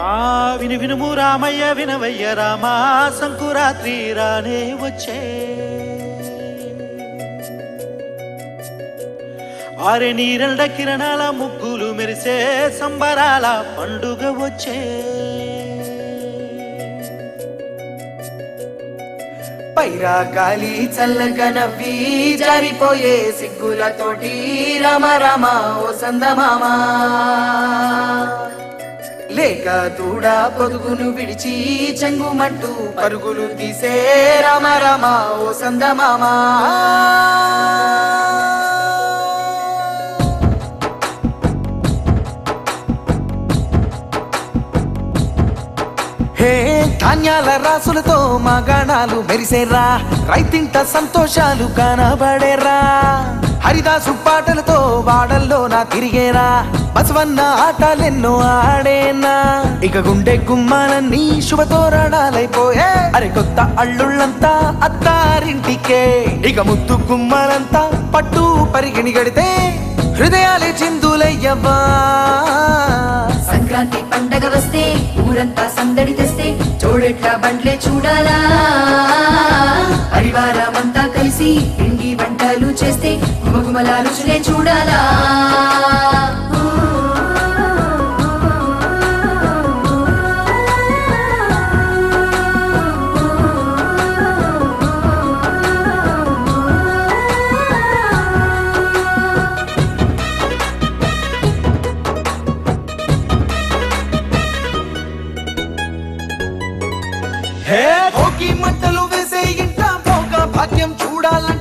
ఆ విను వినుము రామయ్య వినవయ్య రామా సంకురాత్రి రానే వచ్చే. ఆరె నీరెళ్ళ కిరణాల ముగ్గులు మెరిసే సంబరాల పండుగ వచ్చే. పైరా గాలి చల్లగా నవ్వి జారిపోయే సిగ్గులతోటి రామ రామ ఓ సందమామా. లేక తూడా పొదుగును విడిచి చెంగుమంటూ పరుగులు తీసే రమ రామ ఓ సందమామా ధాన్యాల రాసులతో మా గాణాలు మెరిసేరా రైతింట సంతోషాలు కనబడేరా హరిదాసు పాటలతో వాడల్లో నా తిరిగేరా. బసవన్న ఆటలెన్నో ఆడేనా. ఇక గుండె గుమ్మాలన్నీ శుభతోరణాలైపోయే అరే కొత్త అల్లుళ్ళంతా అత్తారింటికే. ఇక ముద్దు గుమ్మాలంతా పట్టు పరిగిణి గడితే హృదయాలే చిందులయ్యవ్వా సంక్రాంతి పండగ వస్తే ఊరంతా సందడి తెస్తే బండ్లే చూడాలా? పరివారమంతా కలిసి పిండి వంటలు చేస్తే గుమగుమలా రుచులే చూడాలా? Dalam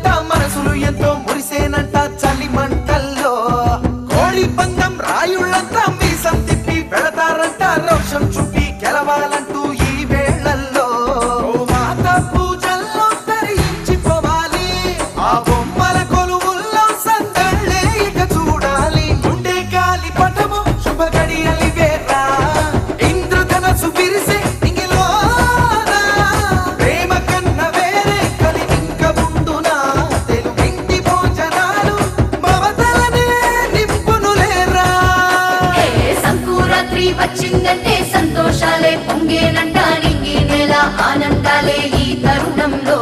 సంకురాత్రి వచ్చిందంటే సంతోషాలే. పొంగేనంట నింగి నెల ఆనందాలే ఈ తరుణంలో.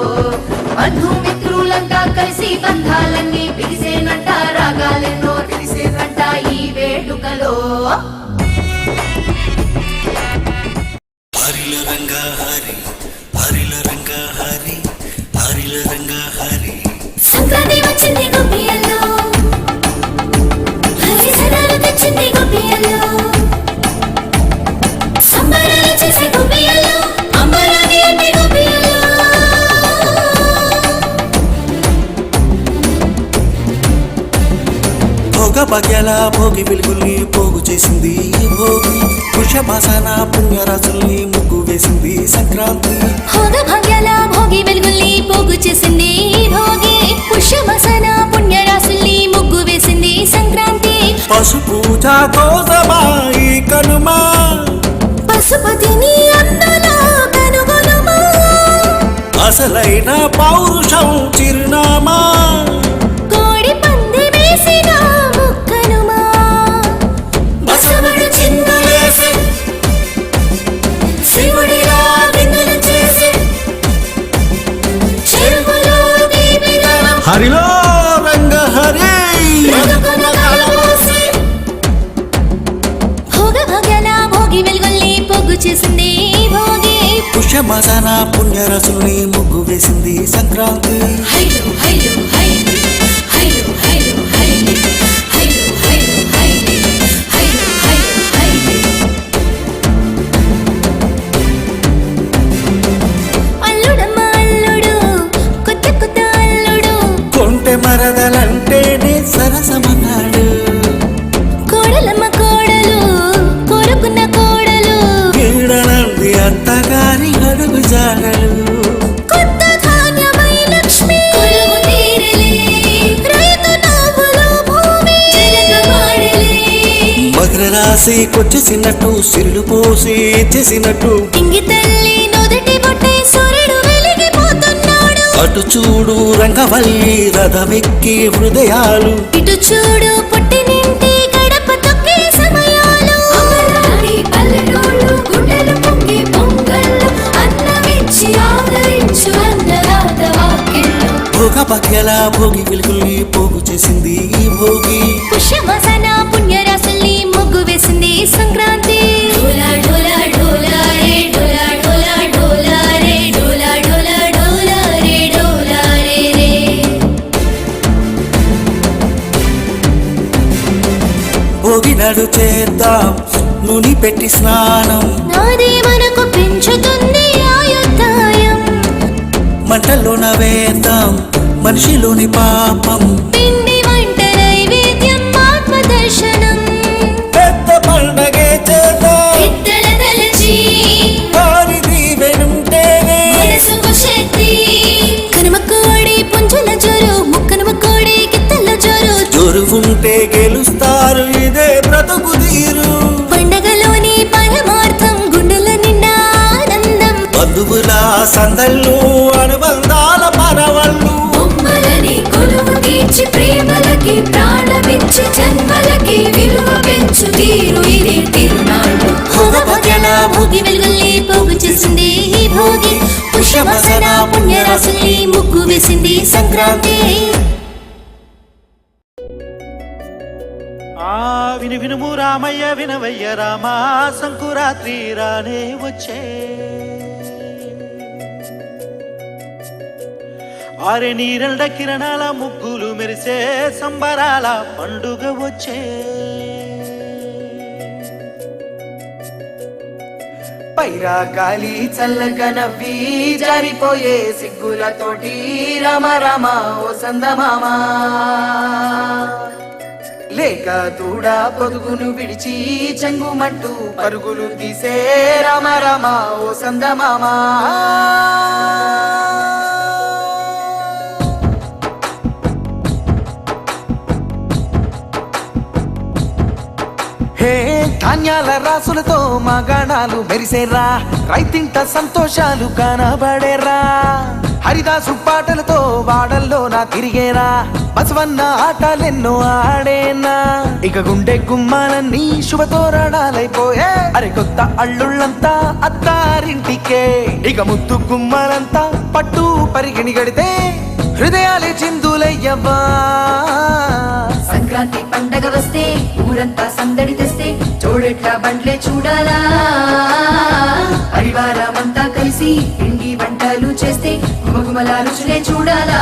బంధుమిత్రులంతా కలిసి బంధాలన్నీ పిలిసేనంట రాగాలెన్నో తెలిసేనంట ఈ వేడుకలో. హరిల రంగ హరి హరిల రంగ హరి హరిల రంగ హరి. సంక్రాంతి వచ్చింది భాగ్యాల భోగి వెలుగుల్ని పోగు చేసింది. భోగి వృషభాసన పుణ్యరాశుల్ని ముగ్గు వేసింది సంక్రాంతి. భోగ భాగ్యాల భోగి వెలుగుల్ని పోగు చేసింది భోగి. పుష్యమసన పుణ్యరాశుల్ని ముగ్గు వేసింది సంక్రాంతి. పశు పూజ కోసమా ఈ కనుమా? పశుపతిని అసలైన పౌరుషం చిరునామా? రాసి కొచ్చేసినట్టు సిరులు పోసి చేసినట్టు అటు చూడు రంగవల్లి రథమెక్కి హృదయాలు. ఇటు చూడు పొట్టి భోగభాగ్యాల భోగి వెలుగుల్ని పోగు చేసింది ఈ భోగి. పుష్యమసన పుణ్యరాశుల్ని ముగ్గు వేసింది సంక్రాంతి. డోలా డోలా డోలా రే డోలా డోలా డోలా రే డోలా డోలా డోలా రే డోలా రే రే. భోగి నాడు చేద్దాం నూనె పెట్టి స్నానం. నాదే మనకు పెంచుతుంది ఆయుర్దాయం మంటల్లోన వేద్దాం మనిషిలోని పాపం. పిండి వంట నైవేద్యం ఆత్మ దర్శనం పెద్ద పండగే చేద్దాం. పెద్దల తలచి. వారి దీవెనుంటేనే మనసుకు శక్తి కనుమకోడి పుంజుల జోరు గిత్తల జోరు. జోరు ఉంటే గెలుస్తారు ఇదే బ్రతుకు తీరు. పండగలోని పరమార్థం గుండెల నిండా ఆనందం. బంధువుల సందళ్ళు భోగి వెలుగుల్ని పోగు చేసింది ఈ భోగి. పుష్యమసన పుణ్యరాశుల్ని ముగ్గు వేసింది సంక్రాంతి. ఆ విను వినుము రామయ్య వినవయ్య రామా సంకురాత్రి రానే వచ్చే. ఆరే నీరెండ కిరణాల ముగ్గులు మెరిసే సంబరాల పండుగ వచ్చే. పైరా గాలి చల్లగా నవ్వి జారిపోయే సిగ్గులతోటి రామ రామ ఓ సందమామ. లేక దూడ పొదుగును విడిచి చెంగుమంటూ పరుగులు తీసే రామ రామ ఓ సందమామ. హే ధాన్యాల రాసు మగాణాలు మెరిసేరా? రైతింట సంతోషాలు కనబడేరా? హరిదాసు పాటలతో వాడల్లో నా తిరిగేరా? బసవన్న ఆటలెన్నో ఆడేనా? ఇక గుండె గుమ్మాలన్నీ శుభతోరణాలైపోయే అరే కొత్త అల్లుళ్ళంతా అత్తారింటికే. ఇక ముద్దు గుమ్మాలంతా పట్టు పరిగిణి గడితే హృదయాలే చిందులయ్యవ్వా సంక్రాంతి పండగ వస్తే ఊరంతా సందడి తెస్తే చూడెట్ల బండ్లే చూడాలా? పరివారమంతా కలిసి పిండి వంటలు చేస్తే గుమగుమల రుచులే చూడాలా?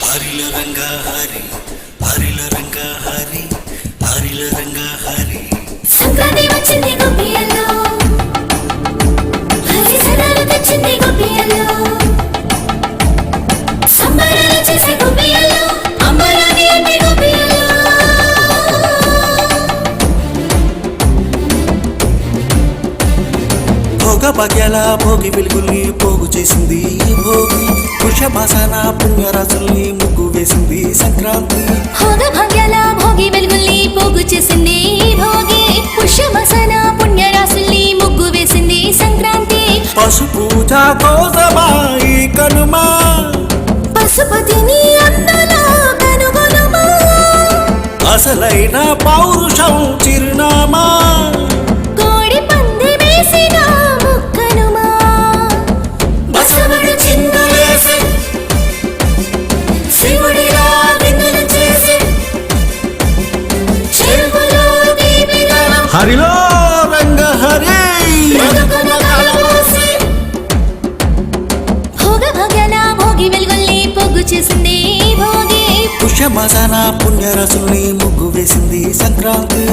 హరిల రంగా హరి హరిల రంగా హరి హరిల రంగా హరి. సంక్రాంతి వచ్చింది గొప్పియల్లో హరిసరాలు తెచ్చింది గొప్పియల్లో సంబరాలు చేసే గొప్పియల్లో అమ్మరాని అంటే గొప్పియల్లో భోగభాగ్యాల భోగి వెలుగుల్ని పోగు చేసింది. భోగి వృషభాసన పుణ్యరాశుల్ని ముగ్గు వేసింది సంక్రాంతి. భోగ భాగ్యాల భోగి వెలుగుల్ని పోగు చేసింది. భోగి పుష్యమసన పుణ్యరాశుల్ని ముగ్గు వేసింది సంక్రాంతి. పశు పూజ కోసమా ఈ కనుమా? పశుపతిని అందులో కనుగొనుమా? అసలైన పౌరుషం చిరునామా? హరిలో రంగ హరి. పుష్యమాసాన పుణ్యరసుల్ని ముగ్గు వేసింది సంక్రాంతి.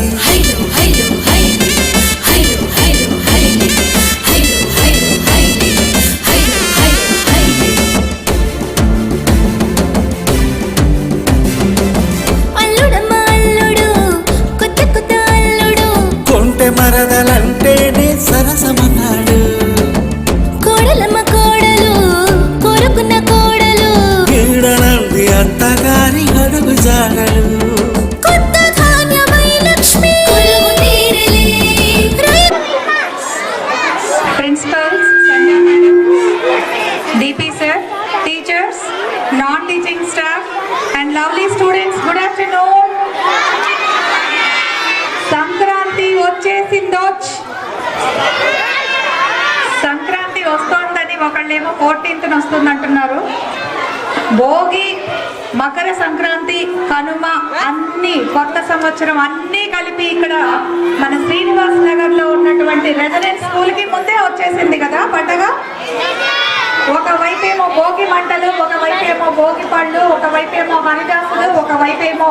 మరదలంటేనే సరసమన్నాడు కోడలమ్మ కోడలు కోరుకున్న కోడలు వీడనంది అత్తగారి అడుగు జాడలు కొత్త ధాన్యమై లక్ష్మి కొలువు తీరలే రై- principals, Sandhya madam, DP sir, teachers, non-teaching staff, and lovely students, good afternoon. Sankranti వచ్చేసిందోచ్ Sankranti వస్తోందని ఒకళ్ళేమో ఫోర్టీన్త్ వస్తుందంటున్నారు. భోగి మకర సంక్రాంతి కనుమ అన్ని కొత్త సంవత్సరం అన్ని కలిపి ఇక్కడ మన శ్రీనివాస్ నగర్లో ఉన్నటువంటి రెసిడెన్స్ స్కూల్కి ముందే వచ్చేసింది కదా పండగ? ఒకవైపేమో భోగి మంటలు ఒకవైపేమో భోగి పండ్లు ఒకవైపేమో హరిదాసులు ఒకవైపేమో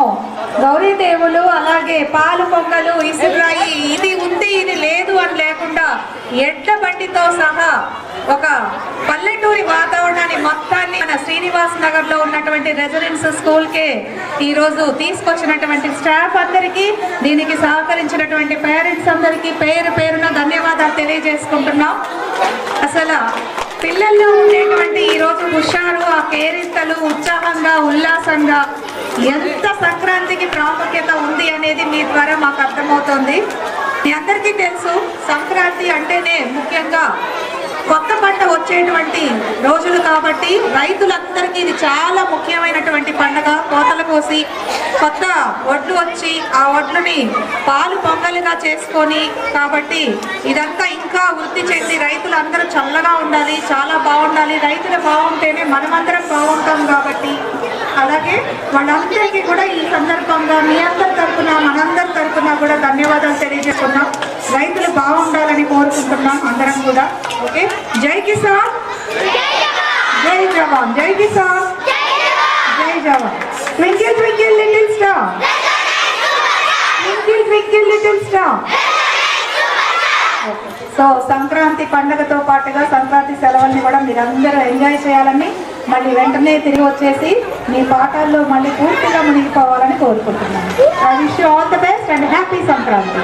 గౌరీదేవులు అలాగే పాలు పొంగలు ఇసురాయి ఇది ఉంది ఇది అని లేకుండా ఎడ్ల బండితో సహా ఒక పల్లెటూరి వాతావరణాన్ని మొత్తాన్ని మన శ్రీనివాస్ నగర్లో ఉన్నటువంటి రెసిడెన్స్ స్కూల్ కే ఈ రోజు తీసుకొచ్చినటువంటి స్టాఫ్ అందరికీ దీనికి సహకరించినటువంటి పేరెంట్స్ అందరికీ పేరు పేరున ధన్యవాదాలు తెలియజేసుకుంటున్నాం. అసలు పిల్లల్లో ఉండేటువంటి ఈ రోజు హుషారు ఆ కేరింతలు ఉత్సాహంగా ఉల్లాసంగా ఎంత సంక్రాంతికి ప్రాముఖ్యత ఉంది అనేది మీ ద్వారా మాకు అర్థమవుతుంది. మీ అందరికీ తెలుసు సంక్రాంతి అంటేనే ముఖ్యంగా కొత్త పంట వచ్చేటువంటి రోజులు కాబట్టి రైతులందరికీ ఇది చాలా ముఖ్యమైనటువంటి పండగ. కోతలు కోసి కొత్త వడ్లు వచ్చి ఆ వడ్లుని పాలు పొంగలుగా చేసుకొని కాబట్టి ఇదంతా ఇంకా వృద్ధి చెంది రైతులందరూ చల్లగా ఉండాలి చాలా బాగుండాలి. రైతులు బాగుంటేనే మనమందరం బాగుంటాం కాబట్టి అలాగే వాళ్ళందరికీ కూడా ఈ సందర్భంగా మీ అందరి తరఫున మనందరి తరఫున కూడా ధన్యవాదాలు తెలియజేస్తున్నాం రైతులు బాగుండాలని కోరుకుంటున్నాం అందరం కూడా. ఓకే? జై కిసాన్! జై జవాన్! జై కిసాన్! జై జవాన్! Twinkle twinkle little star! Twinkle twinkle little star! So Sankranti పండుగతో పాటుగా సంక్రాంతి సెలవుల్ని కూడా మీరందరూ ఎంజాయ్ చేయాలని మళ్ళీ వెంటనే తిరిగి వచ్చేసి మీ పాఠాల్లో మళ్ళీ పూర్తిగా మునిగిపోవాలని కోరుకుంటున్నాను. I wish all the best and happy Sankranti.